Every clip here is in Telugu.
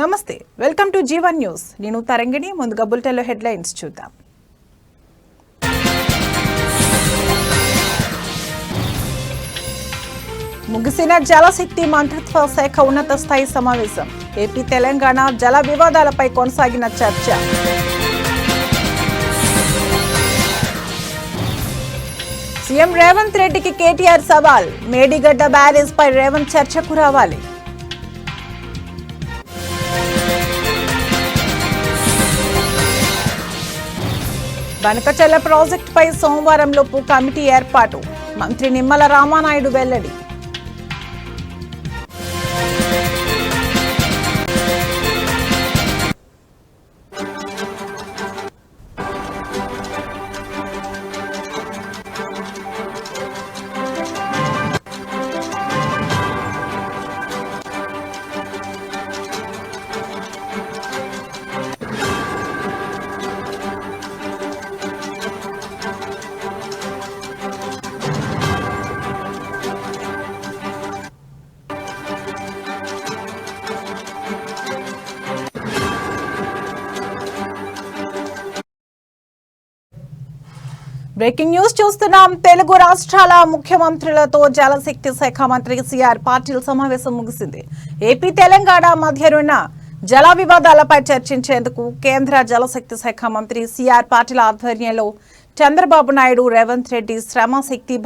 నమస్తే వెల్కమ్ టు జీవన్ న్యూస్. నేను తరంగిణి ముందుగా బులెటిన్లో హెడ్లైన్స్ చూద్దాం. ముగిసిన జలశక్తి మంత్రిత్వ శాఖ ఉన్నత స్థాయి సమావేశం. ఏపీ తెలంగాణ జల వివాదాలపై కొనసాగిన చర్చ. సీఎం రేవంత్ రెడ్డికి కేటీఆర్ సవాల్. మేడిగడ్డ బ్యారేజ్ పై రేవంత్ చర్చకు రావాలి. బనకచల్ల ప్రాజెక్టుపై సోమవారంలోపు కమిటీ ఏర్పాటు. మంత్రి నిమ్మల రామానాయుడు వెల్లడి. బ్రేకింగ్ న్యూస్ చూస్తున్నాం. తెలుగు రాష్ట్రాల ముఖ్యమంత్రులతో జలశక్తి శాఖ మంత్రి సిఆర్ పాటిల్ సమావేశం ముగిసింది. ఏపీ తెలంగాణ మధ్యనున్న జల వివాదాలపై చర్చించేందుకు కేంద్ర జలశక్తి శాఖ మంత్రి సిఆర్ పాటిల్ ఆధ్వర్యంలో చంద్రబాబు నాయుడు రేవంత్ రెడ్డి శ్రమ శక్తి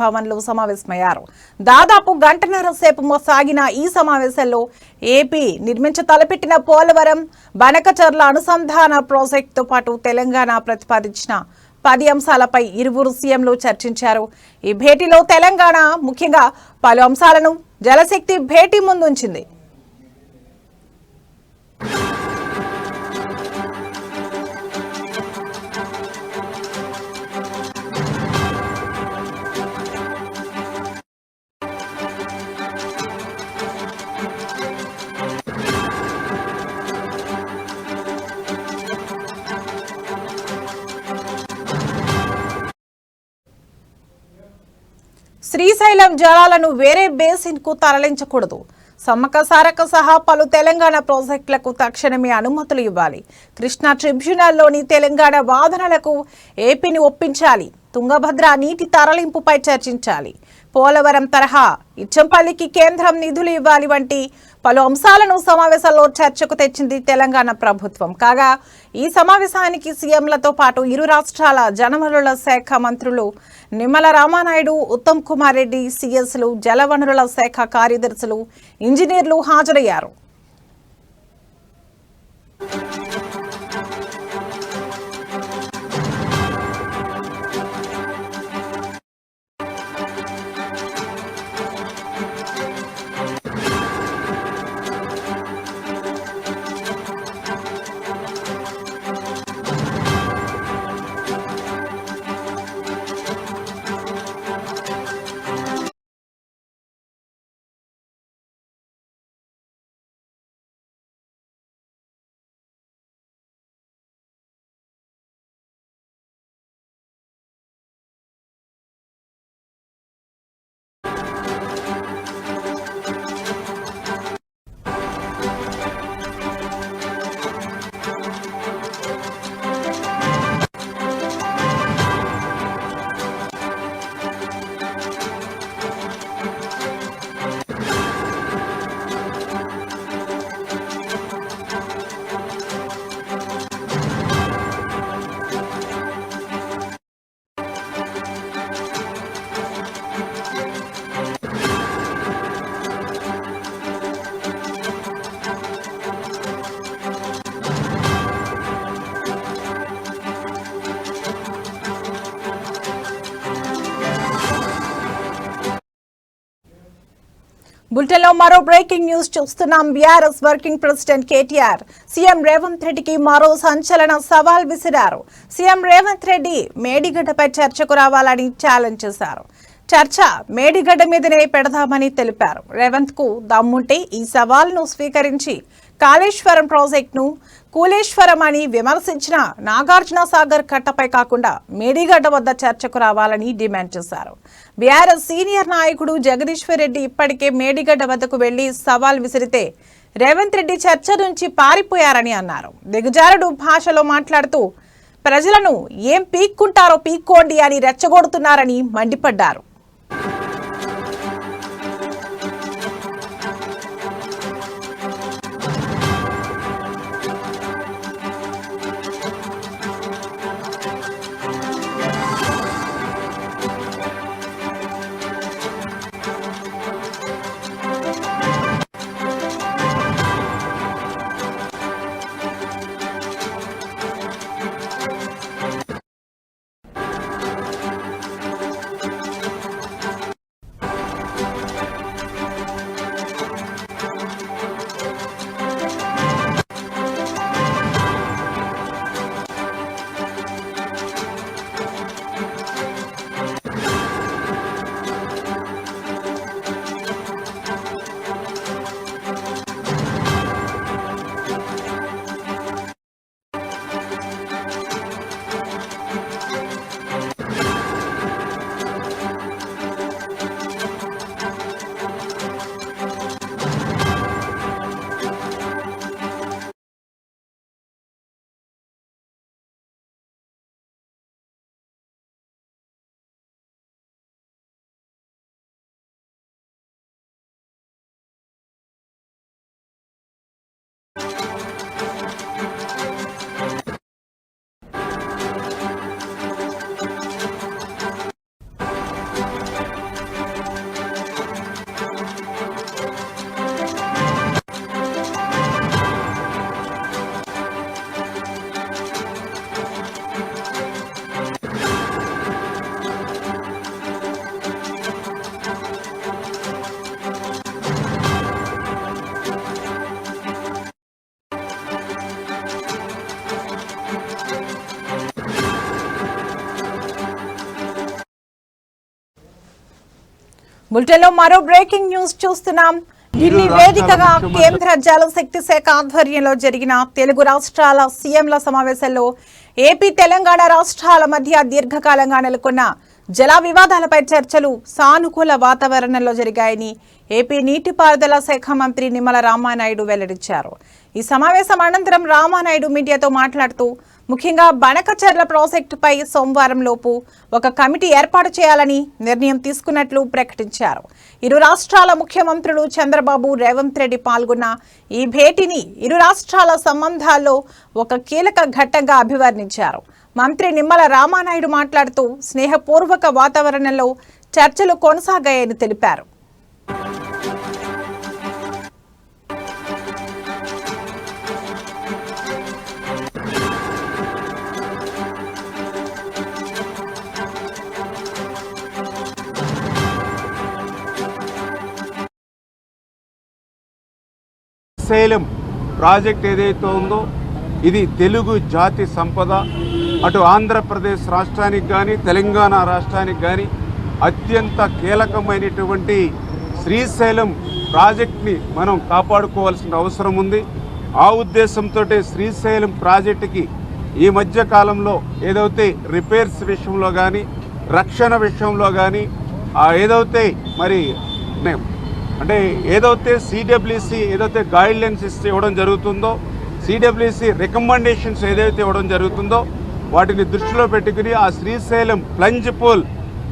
సమావేశమయ్యారు. దాదాపు గంటన్నర సేపు సాగిన ఈ సమావేశంలో ఏపీ నిర్మించ తలపెట్టిన పోలవరం బనకచర్ల అనుసంధాన ప్రాజెక్టుతో పాటు తెలంగాణ ప్రతిపాదించిన పది అంశాలపై ఇరువురు సీఎంలు చర్చించారు. ఈ భేటీలో తెలంగాణ ముఖ్యంగా పలు అంశాలను జలశక్తి భేటీ ముందుంచింది. శ్రీశైలం జలాలను వేరే బేసిన్కు తరలించకూడదు. సమ్మక సారక సహా పలు తెలంగాణ ప్రాజెక్టులకు తక్షణమే అనుమతులు ఇవ్వాలి. కృష్ణా ట్రిబ్యునల్లోని తెలంగాణ వాదనలకు ఏపీని ఒప్పించాలి. తుంగభద్ర నీటి తరలింపుపై చర్చించాలి. పోలవరం తరహా ఇచ్చంపల్లికి కేంద్రం నిధులు ఇవ్వాలి వంటి పలు అంశాలను సమావేశాల్లో చర్చకు తెచ్చింది తెలంగాణ ప్రభుత్వం. కాగా ఈ సమావేశానికి సీఎంలతో పాటు ఇరు రాష్ట్రాల జనవనరుల శాఖ మంత్రులు నిమ్మల రామానాయుడు ఉత్తమ్ కుమార్ రెడ్డి సీఎస్లు జలవనరుల శాఖ కార్యదర్శులు ఇంజనీర్లు హాజరయ్యారు. బులెటిన్లో మరో బ్రేకింగ్ న్యూస్ చూస్తున్నాం. BRS working president KTR CM Revanth రెడ్డికి మరో సంచలన సవాల్ విసిరారు. సీఎం రేవంత్ రెడ్డి మేడిగడ్డపై చర్చకు రావాలని ఛాలెంజ్ చేశారు. చర్చ మేడిగడ్డ మీదనే పెడదామని తెలిపారు. రేవంత్కు దమ్ముంటే ఈ సవాల్ను స్వీకరించి కాళేశ్వరం ప్రాజెక్టును కూలేశ్వరం అని విమర్శించిన నాగార్జున సాగర్ కట్టపై కాకుండా మేడిగడ్డ వద్ద చర్చకు రావాలని డిమాండ్ చేశారు. బీఆర్ఎస్ సీనియర్ నాయకుడు జగదీశ్వర్ రెడ్డి ఇప్పటికే మేడిగడ్డ వద్దకు వెళ్ళి సవాల్ విసిరితే రేవంత్ రెడ్డి చర్చ నుంచి పారిపోయారని అన్నారు. దిగజారుడు భాషలో మాట్లాడుతూ ప్రజలను ఏం పీక్కుంటారో పీక్కోండి అని రెచ్చగొడుతున్నారని మండిపడ్డారు. బులెటిన్లో మరో బ్రేకింగ్ న్యూస్ చూస్తున్నాం. ఢిల్లీ వేదికగా కేంద్ర జలశక్తి శాఖ ఆధ్వర్యంలో జరిగిన తెలుగు రాష్ట్రాల సీఎంల సమావేశంలో ఏపీ తెలంగాణ రాష్ట్రాల మధ్య దీర్ఘకాలంగా నెలకొన్న జల వివాదాలపై చర్చలు సానుకూల వాతావరణంలో జరిగాయని ఏపీ నీటిపారుదల శాఖ మంత్రి నిమ్మల రామానాయుడు వెల్లడించారు. ఈ సమావేశం అనంతరం రామానాయుడు మీడియాతో మాట్లాడుతూ ముఖ్యంగా బనకచర్ల ప్రాజెక్టుపై సోమవారం లోపు ఒక కమిటీ ఏర్పాటు చేయాలని నిర్ణయం తీసుకున్నట్లు ప్రకటించారు. ఇరు రాష్ట్రాల ముఖ్యమంత్రులు చంద్రబాబు రేవంత్ రెడ్డి పాల్గొన్న ఈ భేటీని ఇరు రాష్ట్రాల సంబంధాల్లో ఒక కీలక ఘట్టంగా అభివర్ణించారు. మంత్రి నిమ్మల రామానాయుడు మాట్లాడుతూ స్నేహపూర్వక వాతావరణంలో చర్చలు కొనసాగాయని తెలిపారు. శ్రీశైలం ప్రాజెక్ట్ ఏదైతే ఉందో ఇది తెలుగు జాతి సంపద. అటు ఆంధ్రప్రదేశ్ రాష్ట్రానికి కానీ తెలంగాణ రాష్ట్రానికి కానీ అత్యంత కీలకమైనటువంటి శ్రీశైలం ప్రాజెక్ట్ని మనం కాపాడుకోవాల్సిన అవసరం ఉంది. ఆ ఉద్దేశంతో శ్రీశైలం ప్రాజెక్టుకి ఈ మధ్య కాలంలో ఏదైతే రిపేర్స్ విషయంలో కానీ రక్షణ విషయంలో కానీ ఏదైతే మరి అంటే ఏదైతే సిడబ్ల్యూసి ఏదైతే గైడ్ లైన్స్ ఇస్తే ఇవ్వడం జరుగుతుందో సిడబ్ల్యూసి రికమెండేషన్స్ ఏదైతే ఇవ్వడం జరుగుతుందో వాటిని దృష్టిలో పెట్టుకుని ఆ శ్రీశైలం ప్లంజ్ పూల్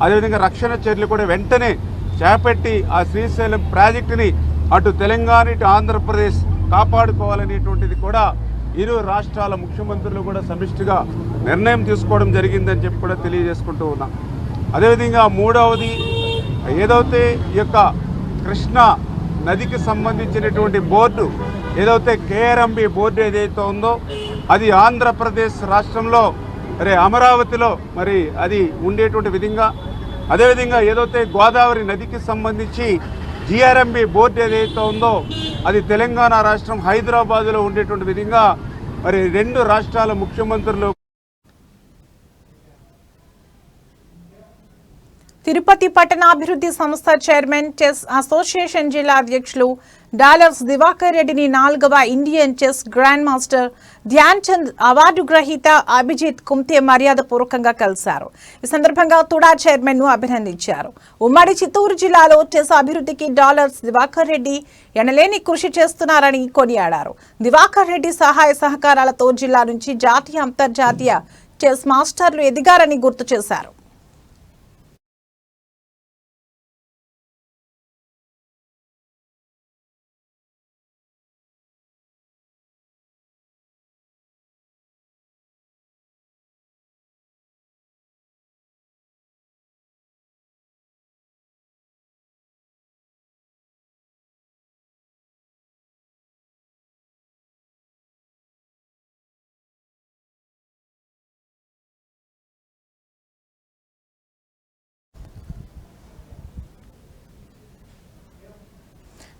అదేవిధంగా రక్షణ చర్యలు కూడా వెంటనే చేపట్టి ఆ శ్రీశైలం ప్రాజెక్టుని అటు తెలంగాణ ఇటు ఆంధ్రప్రదేశ్ కాపాడుకోవాలనేటువంటిది కూడా ఇరు రాష్ట్రాల ముఖ్యమంత్రులు కూడా సమిష్టిగా నిర్ణయం తీసుకోవడం జరిగిందని చెప్పి కూడా తెలియజేసుకుంటూ ఉన్నాం. అదేవిధంగా మూడవది ఏదైతే ఈ యొక్క కృష్ణా నదికి సంబంధించినటువంటి బోర్డు ఏదైతే కేఆర్ఎంబి బోర్డు ఏదైతే ఉందో అది ఆంధ్రప్రదేశ్ రాష్ట్రంలో మరి అమరావతిలో మరి అది ఉండేటువంటి విధంగా అదేవిధంగా ఏదైతే గోదావరి నదికి సంబంధించి జిఆర్ఎంబి బోర్డు ఏదైతే ఉందో అది తెలంగాణ రాష్ట్రం హైదరాబాదులో ఉండేటువంటి విధంగా మరి రెండు రాష్ట్రాల ముఖ్యమంత్రులు తిరుపతి పట్టణాభివృద్ధి సంస్థ చైర్మన్ చెస్ అసోసియేషన్ జిల్లా అధ్యక్షులు డాలర్స్ దివాకర్ రెడ్డిని నాలుగవ Indian chess grand master Dhyan Chand award గ్రహీత అభిజిత్ కుమ్తే మర్యాద పూర్వకంగా కలిశారు. ఈ సందర్భంగా తుడా చైర్మన్ను అభినందించారు. ఉమ్మడి చిత్తూరు జిల్లాలో చెస్ అభివృద్ధికి డాలర్స్ దివాకర్ రెడ్డి ఎనలేని కృషి చేస్తున్నారని కొనియాడారు. దివాకర్ రెడ్డి సహాయ సహకారాలతో జిల్లా నుంచి జాతీయ అంతర్జాతీయ చెస్ మాస్టర్లు ఎదిగారని గుర్తు చేశారు.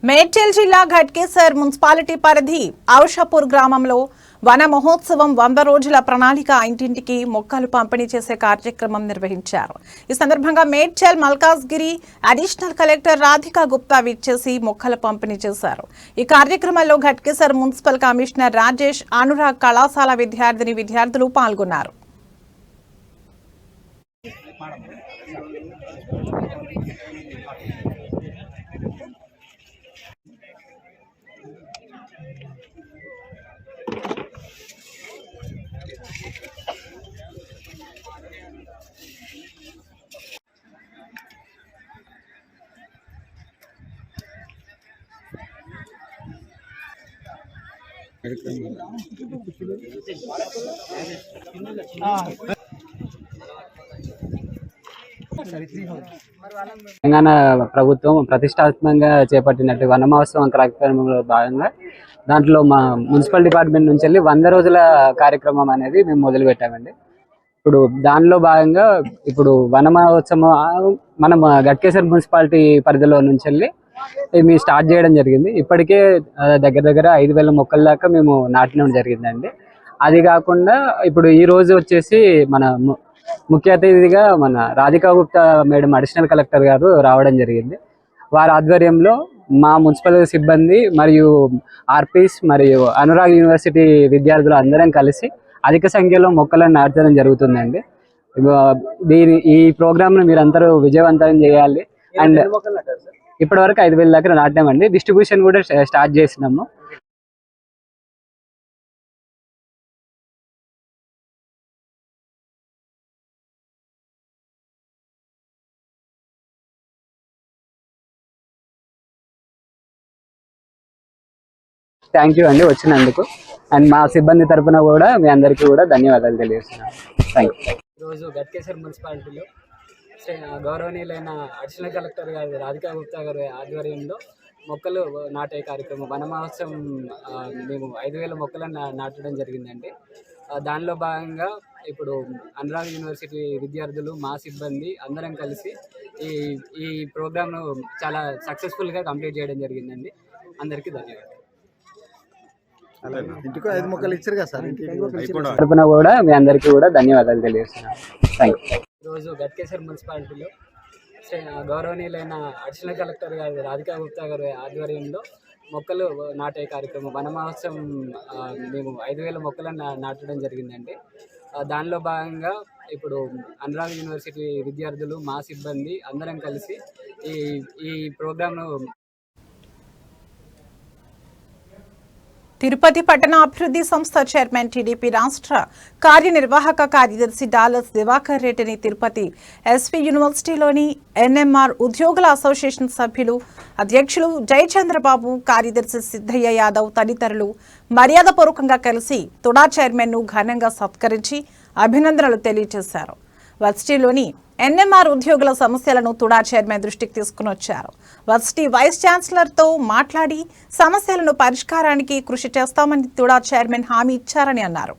మేడ్చల్ జిల్లా ఘట్కేసర్ మున్సిపాలిటీ పరిధి ఔషాపూర్ గ్రామంలో వన మహోత్సవం వంద రోజుల ప్రణాళిక ఇంటింటికి మొక్కలు పంపిణీ చేసే కార్యక్రమం నిర్వహించారు. ఈ సందర్భంగా మేడ్చల్ మల్కాజ్గిరి అడిషనల్ కలెక్టర్ రాధికా గుప్తా విచ్చేసి మొక్కలు పంపిణీ చేశారు. ఈ కార్యక్రమంలో ఘట్కేసర్ మున్సిపల్ కమిషనర్ రాజేష్ అనురాగ్ కళాశాల విద్యార్థిని విద్యార్థులు పాల్గొన్నారు. తెలంగాణ ప్రభుత్వం ప్రతిష్టాత్మకంగా చేపట్టినట్టు వన మహోత్సవం కార్యక్రమంలో భాగంగా దాంట్లో మా మున్సిపల్ డిపార్ట్మెంట్ నుంచి వెళ్ళి వంద రోజుల కార్యక్రమం అనేది మేము మొదలు పెట్టామండి. ఇప్పుడు దానిలో భాగంగా ఇప్పుడు వన మహోత్సవం మనం గట్కేసర్ మున్సిపాలిటీ పరిధిలో నుంచి వెళ్ళి మేము స్టార్ట్ చేయడం జరిగింది. ఇప్పటికే దగ్గర దగ్గర ఐదు వేల మొక్కల దాకా మేము నాటడం జరిగిందండి. అది కాకుండా ఇప్పుడు ఈ రోజు వచ్చేసి మన ము- ముఖ్య అతిథిగా మన Radhika Gupta madam additional collector గారు రావడం జరిగింది. వారి ఆధ్వర్యంలో మా మున్సిపల్ సిబ్బంది మరియు ఆర్పీస్ మరియు అనురాగ్ యూనివర్సిటీ విద్యార్థులు అందరం కలిసి అధిక సంఖ్యలో మొక్కలను నాటడం జరుగుతుందండి. దీని ఈ ప్రోగ్రామ్ను మీరందరూ విజయవంతం చేయాలి. అండ్ ఇప్పటి వరకు ఐదు వేల దాకా నాటినామండి డిస్ట్రిబ్యూషన్ కూడా స్టార్ట్ చేసినాము. థ్యాంక్ యూ అండి వచ్చినందుకు. అండ్ మా సిబ్బంది తరఫున కూడా మీ అందరికీ కూడా ధన్యవాదాలు తెలియజేస్తున్నాను. థ్యాంక్ యూ ఈరోజు గట్కేశ్వర్ మున్సిపాలిటీలో గౌరవనీయులైన అడిషనల్ కలెక్టర్ గారు రాధికా గుప్తా గారి ఆధ్వర్యంలో మొక్కలు నాటే కార్యక్రమం వన మహోత్సవం మేము ఐదు వేల మొక్కలను నాటడం జరిగిందండి. దానిలో భాగంగా ఇప్పుడు అనురాగ్ యూనివర్సిటీ విద్యార్థులు మా సిబ్బంది అందరం కలిసి ఈ ఈ ప్రోగ్రామ్ను చాలా సక్సెస్ఫుల్గా కంప్లీట్ చేయడం జరిగిందండి. అందరికీ ధన్యవాదాలు. ఇంటికి ఐదు మొక్కలు ఇచ్చారు కదా సార్? ఇంటికి తరపున కూడా మీ అందరికీ కూడా ధన్యవాదాలు తెలియజేస్తున్నాను. థ్యాంక్ యూ ఈరోజు గట్కేశ్వర్ మున్సిపాలిటీలో గౌరవనీయులైన అడిషనల్ కలెక్టర్ గారు రాధికా గుప్తా గారి ఆధ్వర్యంలో మొక్కలు నాటే కార్యక్రమం వన మహోత్సవం మేము ఐదు వేల మొక్కలను నాటడం జరిగిందండి. దానిలో భాగంగా ఇప్పుడు అనురాగ్ యూనివర్సిటీ విద్యార్థులు మా సిబ్బంది అందరం కలిసి ఈ ఈ ప్రోగ్రామ్ను తిరుపతి పట్టణ అభివృద్ధి సంస్థ చైర్మన్ టీడీపీ రాష్ట్ర కార్యనిర్వాహక కార్యదర్శి డాలర్స్ దివాకర్ రెడ్డిని తిరుపతి ఎస్పీ యూనివర్సిటీలోని ఎన్ఎంఆర్ ఉద్యోగుల అసోసియేషన్ సభ్యులు అధ్యక్షులు జయచంద్రబాబు కార్యదర్శి సిద్ధయ్య యాదవ్ తదితరులు మర్యాదపూర్వకంగా కలిసి తుడా చైర్మన్ను ఘనంగా సత్కరించి అభినందనలు తెలియజేశారు. వర్సిటీలోని ఎన్ఎంఆర్ ఉద్యోగుల సమస్యలను తుడా చైర్మన్ దృష్టికి తీసుకుని వచ్చారు. వర్సిటీ వైస్ ఛాన్సలర్తో మాట్లాడి సమస్యలను పరిష్కారానికి కృషి చేస్తామని తుడా చైర్మన్ హామీ ఇచ్చారని అన్నారు.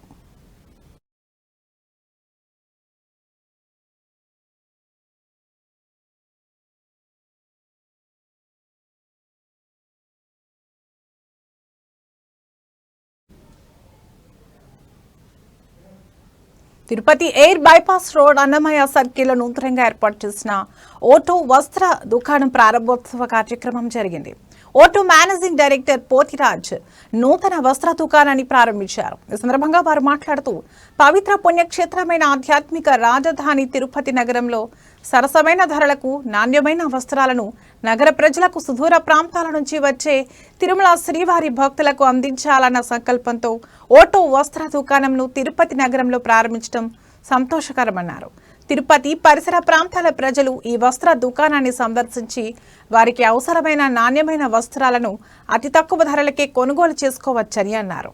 Tirupati air bypass road Annamayya circle నూతనంగా ఏర్పాటు చేసిన ఓటో వస్త్ర దుకాణం ప్రారంభోత్సవ కార్యక్రమం జరిగింది. ఓటు మేనేజింగ్ డైరెక్టర్ పోతిరాజ్ నూతన వస్త్ర దుకాణాన్ని ప్రారంభించారు. ఈ సందర్భంగా వారు మాట్లాడుతూ పవిత్ర పుణ్యక్షేత్రమైన ఆధ్యాత్మిక రాజధాని తిరుపతి నగరంలో సరసమైన ధరలకు నాణ్యమైన వస్త్రాలను నగర ప్రజలకు సుదూర ప్రాంతాల నుంచి వచ్చే తిరుమల శ్రీవారి భక్తులకు అందించాలన్న సంకల్పంతో ఓటో వస్త్ర దుకాణంను తిరుపతి నగరంలో ప్రారంభించడం సంతోషకరమన్నారు. తిరుపతి పరిసర ప్రాంతాల ప్రజలు ఈ వస్త్ర దుకాణాన్ని సందర్శించి వారికి అవసరమైన నాణ్యమైన వస్త్రాలను అతి తక్కువ ధరలకే కొనుగోలు చేసుకోవచ్చని అన్నారు.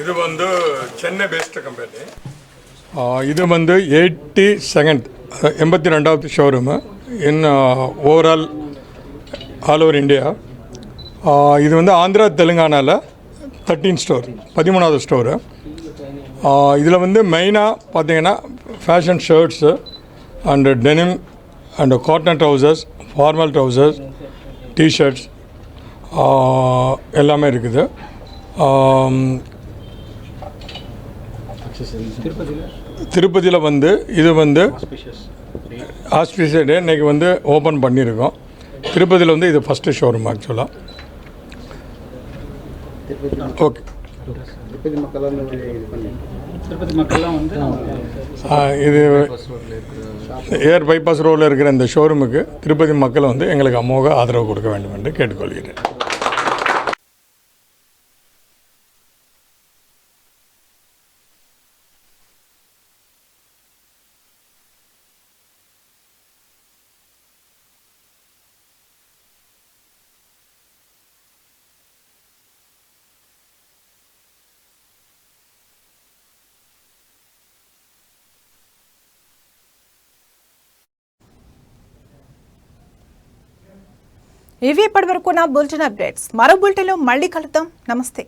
இது வந்து சென்னை பேஸ்ட் கம்பெனி இது வந்து எயிட்டி செகண்ட் எண்பத்தி ரெண்டாவது showroom in overall all over India இது வந்து ஆந்திரா தெலுங்கானாவில் தேர்ட்டீன் ஸ்டோர் பதிமூணாவது ஸ்டோரு இதில் வந்து மெயினாக பார்த்தீங்கன்னா fashion shirts and denim and cotton trousers formal trousers T shirts எல்லாமே இருக்குது. திருப்பதியில் வந்து இது வந்து ஆஸ்பிஷியஸ் டே இன்னைக்கு வந்து ஓப்பன் பண்ணியிருக்கோம். திருப்பதியில் வந்து இது ஃபஸ்ட்டு ஷோரூம் ஆக்சுவலாக ஓகே இது ஏர் பைபாஸ் ரோடில் இருக்கிற இந்த ஷோரூமுக்கு திருப்பதி மக்கள் வந்து எங்களுக்கு அமோக ஆதரவு கொடுக்க வேண்டும் என்று கேட்டுக்கொள்கிறேன். ఇవి ఇప్పటి వరకు నా బులెటిన్ అప్డేట్స్. మరో బులెటిన్లో మళ్ళీ కలుద్దాం. నమస్తే.